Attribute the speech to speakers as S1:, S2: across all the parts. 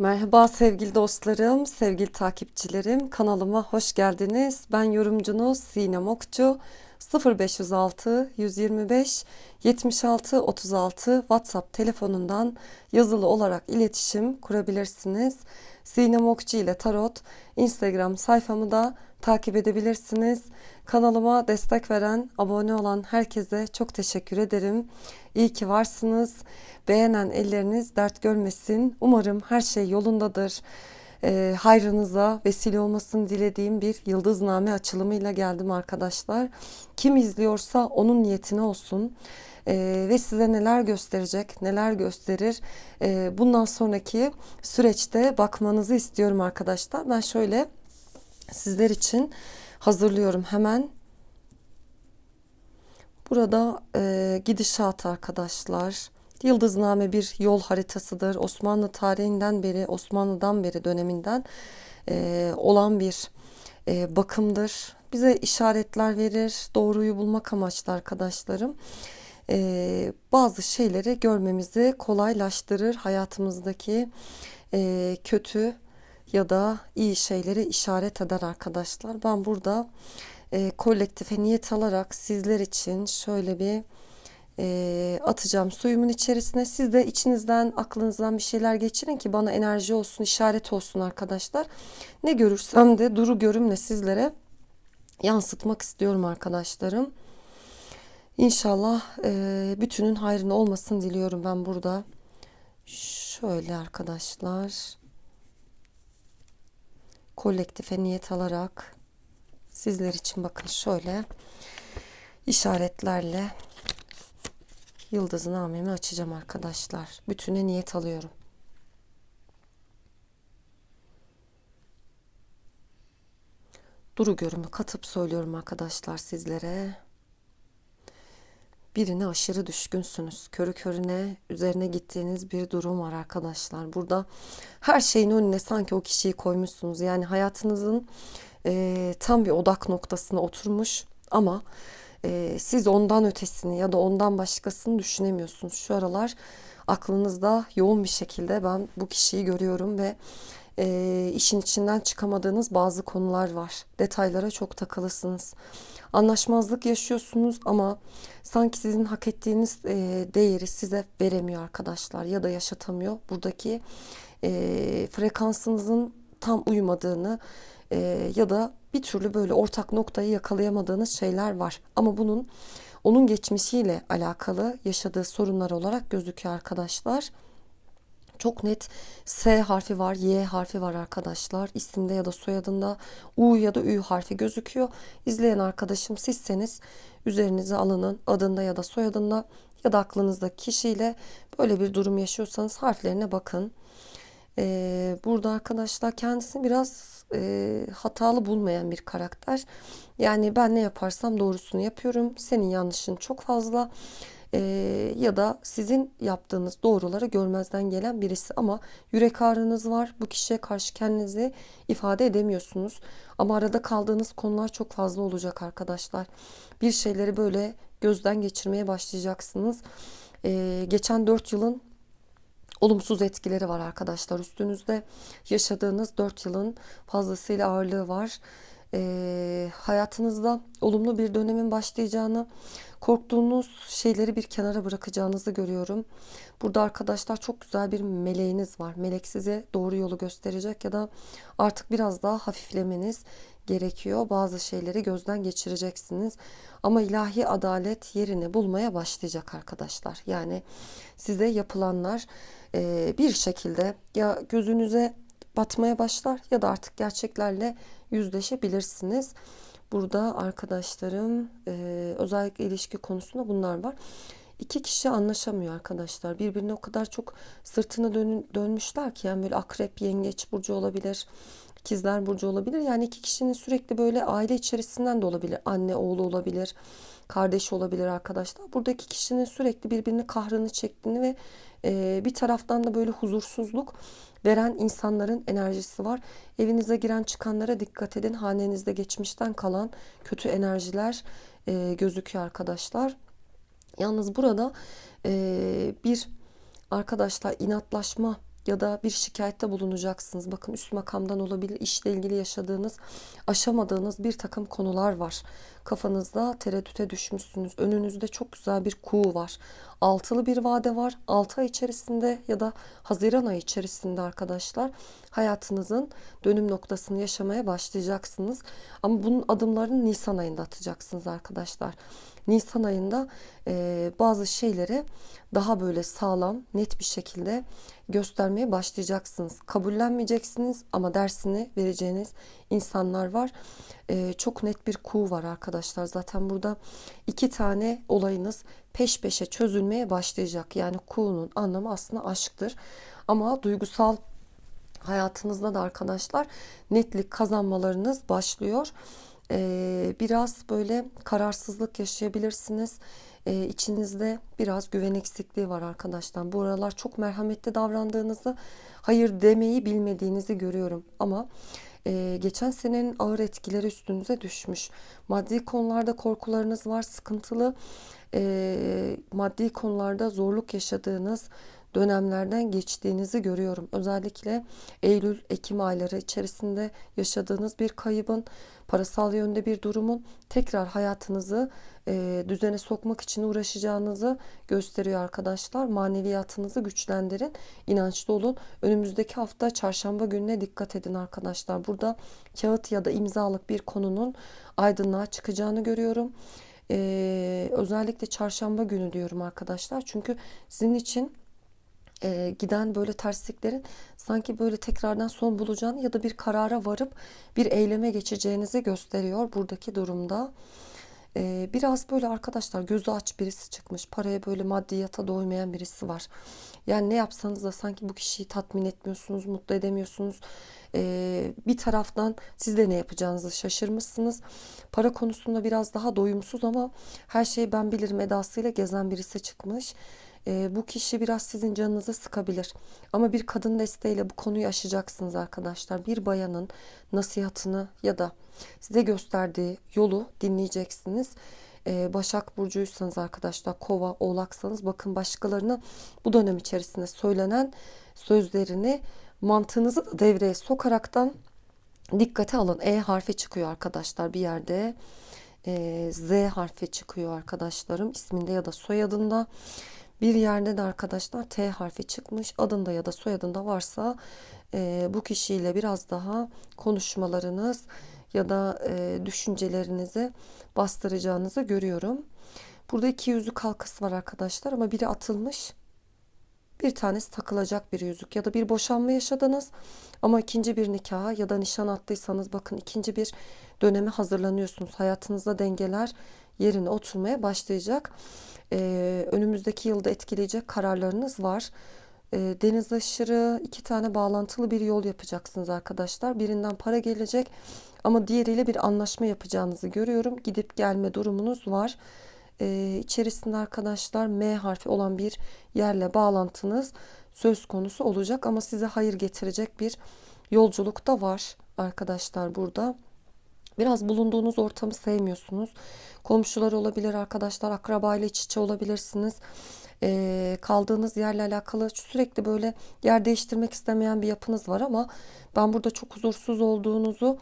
S1: Merhaba sevgili dostlarım, sevgili takipçilerim. Kanalıma hoş geldiniz. Ben yorumcunuz Sinem Okçu. 0506 125 76 36 WhatsApp telefonundan yazılı olarak iletişim kurabilirsiniz. Sinem Okçu ile Tarot Instagram sayfamı da takip edebilirsiniz. Kanalıma destek veren, abone olan herkese çok teşekkür ederim. İyi ki varsınız. Beğenen elleriniz dert görmesin. Umarım her şey yolundadır. E, hayrınıza vesile olmasını dilediğim bir yıldızname açılımıyla geldim arkadaşlar. Kim izliyorsa onun niyetine olsun. Ee, ve size neler gösterecek, neler gösterir. Ee, bundan sonraki süreçte bakmanızı istiyorum arkadaşlar. Ben şöyle sizler için hazırlıyorum hemen. Burada e, gidişat arkadaşlar. Yıldızname bir yol haritasıdır. Osmanlı tarihinden beri, Osmanlı'dan beri döneminden e, olan bir e, bakımdır. Bize işaretler verir, doğruyu bulmak amaçlı arkadaşlarım. E, bazı şeyleri görmemizi kolaylaştırır. Hayatımızdaki e, kötü ya da iyi şeyleri işaret eder arkadaşlar. Ben burada e, kolektife niyet alarak sizler için şöyle bir e, atacağım suyumun içerisine. Siz de içinizden aklınızdan bir şeyler geçirin ki bana enerji olsun, işaret olsun arkadaşlar. Ne görürsem de duru görümle sizlere yansıtmak istiyorum arkadaşlarım. İnşallah e, bütünün hayrına olmasın diliyorum ben burada. Şöyle arkadaşlar kolektife niyet alarak sizler için bakın şöyle işaretlerle yıldızın amemi açacağım arkadaşlar. Bütüne niyet alıyorum. Duru görümü katıp söylüyorum arkadaşlar sizlere. Birine aşırı düşkünsünüz. Körü körüne üzerine gittiğiniz bir durum var arkadaşlar. Burada her şeyin önüne sanki o kişiyi koymuşsunuz. Yani hayatınızın e, tam bir odak noktasına oturmuş ama e, siz ondan ötesini ya da ondan başkasını düşünemiyorsunuz. Şu aralar aklınızda yoğun bir şekilde ben bu kişiyi görüyorum ve e, işin içinden çıkamadığınız bazı konular var. Detaylara çok takılısınız. Anlaşmazlık yaşıyorsunuz ama sanki sizin hak ettiğiniz e, değeri size veremiyor arkadaşlar ya da yaşatamıyor. Buradaki e, frekansınızın tam uymadığını e, ya da bir türlü böyle ortak noktayı yakalayamadığınız şeyler var. Ama bunun onun geçmişiyle alakalı yaşadığı sorunlar olarak gözüküyor arkadaşlar. Çok net S harfi var, Y harfi var arkadaşlar. İsimde ya da soyadında U ya da Ü harfi gözüküyor. İzleyen arkadaşım sizseniz üzerinize alının adında ya da soyadında ya da aklınızdaki kişiyle böyle bir durum yaşıyorsanız harflerine bakın. Ee, burada arkadaşlar kendisini biraz e, hatalı bulmayan bir karakter. Yani ben ne yaparsam doğrusunu yapıyorum. Senin yanlışın çok fazla e, ya da sizin yaptığınız doğruları görmezden gelen birisi ama yürek ağrınız var. Bu kişiye karşı kendinizi ifade edemiyorsunuz. Ama arada kaldığınız konular çok fazla olacak arkadaşlar. Bir şeyleri böyle gözden geçirmeye başlayacaksınız. E, geçen 4 yılın olumsuz etkileri var arkadaşlar üstünüzde. Yaşadığınız 4 yılın fazlasıyla ağırlığı var. E, hayatınızda olumlu bir dönemin başlayacağını, korktuğunuz şeyleri bir kenara bırakacağınızı görüyorum. Burada arkadaşlar çok güzel bir meleğiniz var. Melek size doğru yolu gösterecek ya da artık biraz daha hafiflemeniz gerekiyor. Bazı şeyleri gözden geçireceksiniz. Ama ilahi adalet yerini bulmaya başlayacak arkadaşlar. Yani size yapılanlar e, bir şekilde ya gözünüze batmaya başlar ya da artık gerçeklerle yüzleşebilirsiniz. Burada arkadaşlarım e, özellikle ilişki konusunda bunlar var. İki kişi anlaşamıyor arkadaşlar. Birbirine o kadar çok sırtına dön, dönmüşler ki yani böyle akrep, yengeç burcu olabilir. ikizler burcu olabilir. Yani iki kişinin sürekli böyle aile içerisinden de olabilir. Anne, oğlu olabilir. Kardeş olabilir arkadaşlar. Buradaki kişinin sürekli birbirini kahrını çektiğini ve e, bir taraftan da böyle huzursuzluk veren insanların enerjisi var. Evinize giren çıkanlara dikkat edin. Hanenizde geçmişten kalan kötü enerjiler e, gözüküyor arkadaşlar. Yalnız burada e, bir arkadaşlar inatlaşma ya da bir şikayette bulunacaksınız. Bakın üst makamdan olabilir, işle ilgili yaşadığınız, aşamadığınız bir takım konular var. Kafanızda tereddüte düşmüşsünüz. Önünüzde çok güzel bir kuğu var. Altılı bir vade var. 6 ay içerisinde ya da Haziran ayı içerisinde arkadaşlar hayatınızın dönüm noktasını yaşamaya başlayacaksınız. Ama bunun adımlarını Nisan ayında atacaksınız arkadaşlar. Nisan ayında e, bazı şeyleri daha böyle sağlam, net bir şekilde göstermeye başlayacaksınız. Kabullenmeyeceksiniz ama dersini vereceğiniz insanlar var. E, çok net bir kuğu var arkadaşlar. Zaten burada iki tane olayınız peş peşe çözülmeye başlayacak. Yani kuğunun anlamı aslında aşktır. Ama duygusal hayatınızda da arkadaşlar netlik kazanmalarınız başlıyor. Ee, biraz böyle kararsızlık yaşayabilirsiniz. Ee, içinizde biraz güven eksikliği var arkadaşlar. Bu aralar çok merhametli davrandığınızı, hayır demeyi bilmediğinizi görüyorum. Ama e, geçen senenin ağır etkileri üstünüze düşmüş. Maddi konularda korkularınız var, sıkıntılı. E, maddi konularda zorluk yaşadığınız dönemlerden geçtiğinizi görüyorum. Özellikle Eylül, Ekim ayları içerisinde yaşadığınız bir kaybın, parasal yönde bir durumun tekrar hayatınızı e, düzene sokmak için uğraşacağınızı gösteriyor arkadaşlar. Maneviyatınızı güçlendirin, inançlı olun. Önümüzdeki hafta çarşamba gününe dikkat edin arkadaşlar. Burada kağıt ya da imzalık bir konunun aydınlığa çıkacağını görüyorum. Ee, özellikle çarşamba günü diyorum arkadaşlar. Çünkü sizin için e, giden böyle tersliklerin sanki böyle tekrardan son bulacağını ya da bir karara varıp bir eyleme geçeceğinizi gösteriyor buradaki durumda. E, biraz böyle arkadaşlar gözü aç birisi çıkmış. Paraya böyle maddiyata doymayan birisi var. Yani ne yapsanız da sanki bu kişiyi tatmin etmiyorsunuz, mutlu edemiyorsunuz. E, bir taraftan siz de ne yapacağınızı şaşırmışsınız. Para konusunda biraz daha doyumsuz ama her şeyi ben bilirim edasıyla gezen birisi çıkmış e, bu kişi biraz sizin canınızı sıkabilir. Ama bir kadın desteğiyle bu konuyu aşacaksınız arkadaşlar. Bir bayanın nasihatını ya da size gösterdiği yolu dinleyeceksiniz. E, Başak Burcu'ysanız arkadaşlar kova oğlaksanız bakın başkalarına bu dönem içerisinde söylenen sözlerini mantığınızı da devreye sokaraktan dikkate alın. E harfi çıkıyor arkadaşlar bir yerde. E, Z harfi çıkıyor arkadaşlarım isminde ya da soyadında. Bir yerde de arkadaşlar T harfi çıkmış. Adında ya da soyadında varsa e, bu kişiyle biraz daha konuşmalarınız ya da e, düşüncelerinizi bastıracağınızı görüyorum. Burada iki yüzük halkası var arkadaşlar ama biri atılmış. Bir tanesi takılacak bir yüzük ya da bir boşanma yaşadınız ama ikinci bir nikaha ya da nişan attıysanız bakın ikinci bir döneme hazırlanıyorsunuz. Hayatınızda dengeler yerine oturmaya başlayacak e, önümüzdeki yılda etkileyecek kararlarınız var. E, deniz aşırı iki tane bağlantılı bir yol yapacaksınız arkadaşlar. Birinden para gelecek ama diğeriyle bir anlaşma yapacağınızı görüyorum. Gidip gelme durumunuz var. E, içerisinde arkadaşlar M harfi olan bir yerle bağlantınız söz konusu olacak ama size hayır getirecek bir yolculuk da var arkadaşlar burada. Biraz bulunduğunuz ortamı sevmiyorsunuz. Komşular olabilir, arkadaşlar, akrabayla iç içe olabilirsiniz. Ee, kaldığınız yerle alakalı sürekli böyle yer değiştirmek istemeyen bir yapınız var ama ben burada çok huzursuz olduğunuzu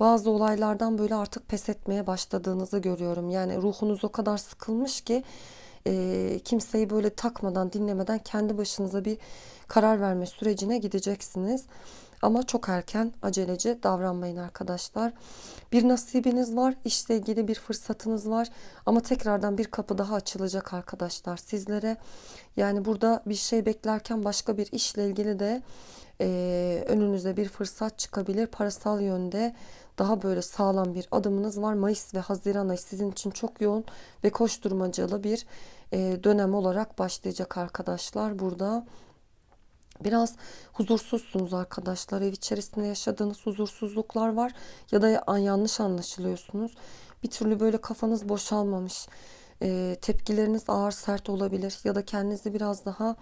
S1: bazı olaylardan böyle artık pes etmeye başladığınızı görüyorum. Yani ruhunuz o kadar sıkılmış ki e, kimseyi böyle takmadan dinlemeden kendi başınıza bir karar verme sürecine gideceksiniz. Ama çok erken aceleci davranmayın arkadaşlar. Bir nasibiniz var, işle ilgili bir fırsatınız var ama tekrardan bir kapı daha açılacak arkadaşlar sizlere. Yani burada bir şey beklerken başka bir işle ilgili de e, önünüze bir fırsat çıkabilir. Parasal yönde daha böyle sağlam bir adımınız var. Mayıs ve Haziran ayı sizin için çok yoğun ve koşturmacalı bir e, dönem olarak başlayacak arkadaşlar burada. Biraz huzursuzsunuz arkadaşlar. Ev içerisinde yaşadığınız huzursuzluklar var ya da yanlış anlaşılıyorsunuz. Bir türlü böyle kafanız boşalmamış. E, tepkileriniz ağır sert olabilir ya da kendinizi biraz daha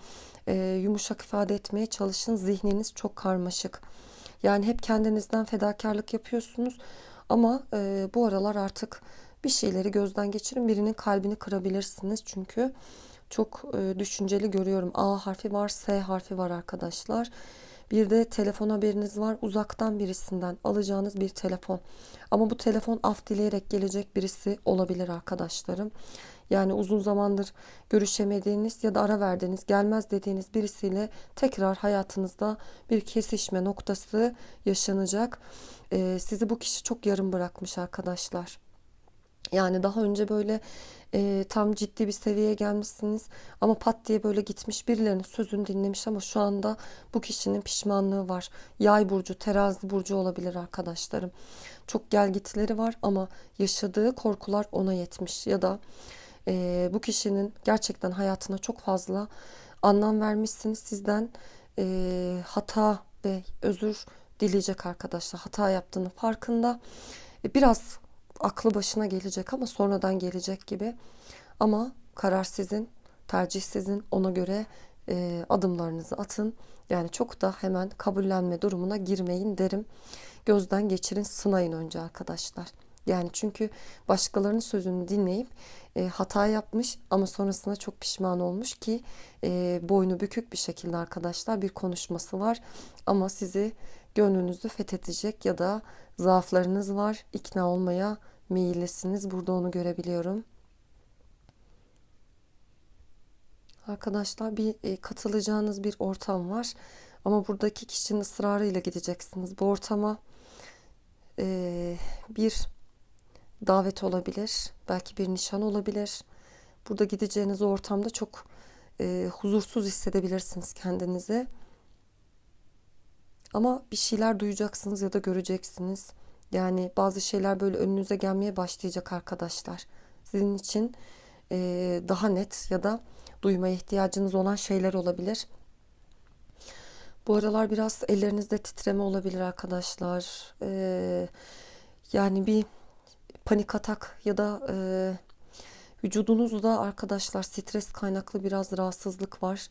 S1: e, yumuşak ifade etmeye çalışın. Zihniniz çok karmaşık. Yani hep kendinizden fedakarlık yapıyorsunuz ama e, bu aralar artık bir şeyleri gözden geçirin. Birinin kalbini kırabilirsiniz çünkü çok e, düşünceli görüyorum. A harfi var, S harfi var arkadaşlar. Bir de telefon haberiniz var. Uzaktan birisinden alacağınız bir telefon. Ama bu telefon af dileyerek gelecek birisi olabilir arkadaşlarım. Yani uzun zamandır görüşemediğiniz ya da ara verdiğiniz, gelmez dediğiniz birisiyle tekrar hayatınızda bir kesişme noktası yaşanacak. Ee, sizi bu kişi çok yarım bırakmış arkadaşlar. Yani daha önce böyle e, tam ciddi bir seviyeye gelmişsiniz ama pat diye böyle gitmiş birilerinin sözünü dinlemiş ama şu anda bu kişinin pişmanlığı var. Yay burcu, terazi burcu olabilir arkadaşlarım. Çok gelgitleri var ama yaşadığı korkular ona yetmiş ya da e, bu kişinin gerçekten hayatına çok fazla anlam vermişsiniz. Sizden e, hata ve özür dileyecek arkadaşlar. Hata yaptığını farkında. E, biraz aklı başına gelecek ama sonradan gelecek gibi. Ama karar sizin, tercih sizin. Ona göre e, adımlarınızı atın. Yani çok da hemen kabullenme durumuna girmeyin derim. Gözden geçirin, sınayın önce arkadaşlar. Yani çünkü başkalarının sözünü dinleyip e, hata yapmış ama sonrasında çok pişman olmuş ki e, boynu bükük bir şekilde arkadaşlar bir konuşması var. Ama sizi gönlünüzü fethedecek ya da zaaflarınız var. ikna olmaya meyillisiniz. Burada onu görebiliyorum. Arkadaşlar bir e, katılacağınız bir ortam var. Ama buradaki kişinin ısrarıyla gideceksiniz. Bu ortama e, bir davet olabilir. Belki bir nişan olabilir. Burada gideceğiniz ortamda çok e, huzursuz hissedebilirsiniz kendinizi. Ama bir şeyler duyacaksınız ya da göreceksiniz. Yani bazı şeyler böyle önünüze gelmeye başlayacak arkadaşlar. Sizin için e, daha net ya da duymaya ihtiyacınız olan şeyler olabilir. Bu aralar biraz ellerinizde titreme olabilir arkadaşlar. E, yani bir panik atak ya da e, vücudunuzda arkadaşlar stres kaynaklı biraz rahatsızlık var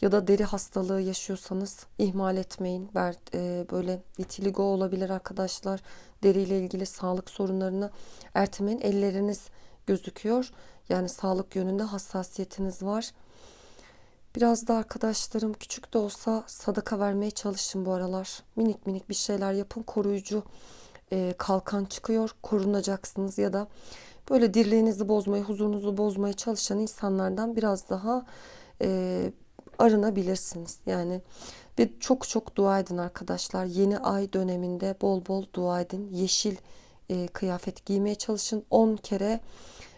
S1: ya da deri hastalığı yaşıyorsanız ihmal etmeyin. E, böyle vitiligo olabilir arkadaşlar. Deriyle ilgili sağlık sorunlarını ertemeyin. Elleriniz gözüküyor. Yani sağlık yönünde hassasiyetiniz var. Biraz da arkadaşlarım küçük de olsa sadaka vermeye çalışın bu aralar. Minik minik bir şeyler yapın. Koruyucu e, kalkan çıkıyor. Korunacaksınız ya da böyle dirliğinizi bozmayı, huzurunuzu bozmaya çalışan insanlardan biraz daha e, arınabilirsiniz. Yani bir çok çok dua edin arkadaşlar. Yeni ay döneminde bol bol dua edin. Yeşil e, kıyafet giymeye çalışın. 10 kere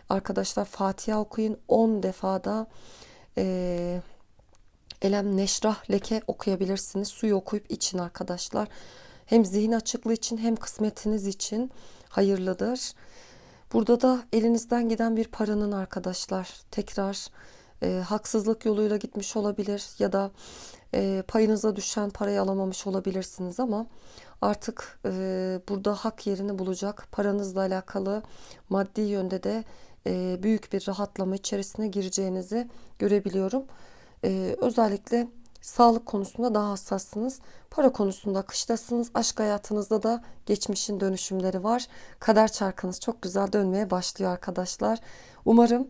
S1: arkadaşlar Fatiha okuyun. 10 defada e, Elem Neşrah Leke okuyabilirsiniz. Suyu okuyup için arkadaşlar. Hem zihin açıklığı için hem kısmetiniz için hayırlıdır. Burada da elinizden giden bir paranın arkadaşlar tekrar e, haksızlık yoluyla gitmiş olabilir ya da e, payınıza düşen parayı alamamış olabilirsiniz ama artık e, burada hak yerini bulacak paranızla alakalı maddi yönde de e, büyük bir rahatlama içerisine gireceğinizi görebiliyorum. E, özellikle sağlık konusunda daha hassassınız. Para konusunda akıştasınız. Aşk hayatınızda da geçmişin dönüşümleri var. Kader çarkınız çok güzel dönmeye başlıyor arkadaşlar. Umarım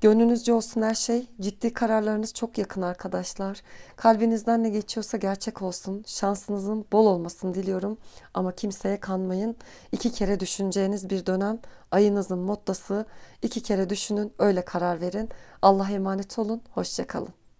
S1: Gönlünüzce olsun her şey. Ciddi kararlarınız çok yakın arkadaşlar. Kalbinizden ne geçiyorsa gerçek olsun. Şansınızın bol olmasını diliyorum. Ama kimseye kanmayın. İki kere düşüneceğiniz bir dönem. Ayınızın mottası. İki kere düşünün öyle karar verin. Allah'a emanet olun. Hoşçakalın.